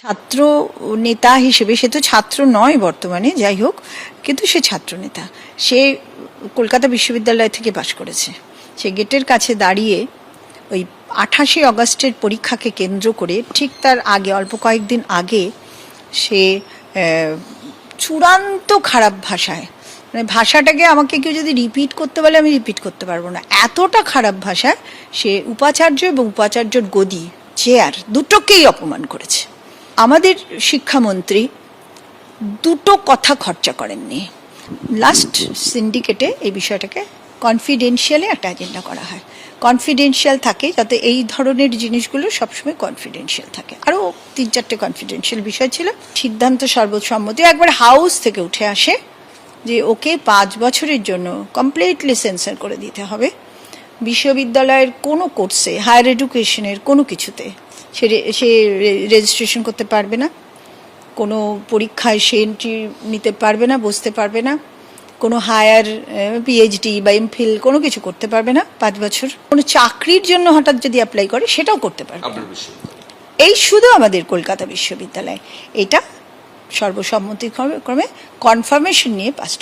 ছাত্র নেতা হিসেবে, সে তো ছাত্র নয় বর্তমানে, যাই হোক, কিন্তু সে ছাত্র নেতা। সে কলকাতা বিশ্ববিদ্যালয় থেকে পাশ করেছে। সে গেটের কাছে দাঁড়িয়ে ওই আঠাশে অগস্টের পরীক্ষাকে কেন্দ্র করে ঠিক তার আগে, অল্প কয়েকদিন আগে, সে চূড়ান্ত খারাপ ভাষায় মানে ভাষাটাকে আমাকে কেউ যদি রিপিট করতে বলে, আমি রিপিট করতে পারব না। এতটা খারাপ ভাষায় সে উপাচার্য এবং উপাচার্যর গদি, চেয়ার দুটোকেই অপমান করেছে। আমাদের শিক্ষামন্ত্রী দুটো কথা খরচা করেননি। লাস্ট সিন্ডিকেটে এই বিষয়টাকে কনফিডেন্সিয়ালি একটা এজেন্ডা করা হয়। কনফিডেন্সিয়াল থাকে যাতে এই ধরনের জিনিসগুলো সবসময় কনফিডেন্সিয়াল থাকে। আরও তিন চারটে কনফিডেন্সিয়াল বিষয় ছিল। সিদ্ধান্ত সর্বসম্মতি। একবার হাউস থেকে উঠে আসে যে ওকে পাঁচ বছরের জন্য কমপ্লিটলি সেন্সার করে দিতে হবে। বিশ্ববিদ্যালয়ের কোনো কোর্সে হায়ার এডুকেশনের কোনো কিছুতে সে সে রেজিস্ট্রেশন করতে পারবে না। কোনো পরীক্ষায় সে এন্ট্রি নিতে পারবে না বসতে পারবে না। কোনো হায়ার পিএইচডি বা এমফিল কোনো কিছু করতে পারবে না পাঁচ বছর। কোনো চাকরির জন্য হঠাৎ যদি অ্যাপ্লাই করে সেটাও করতে পারবে না। এই শুধু আমাদের কলকাতা বিশ্ববিদ্যালয়। এটা সর্বসম্মতিক্রমে কনফার্মেশন নিয়ে পাস্ট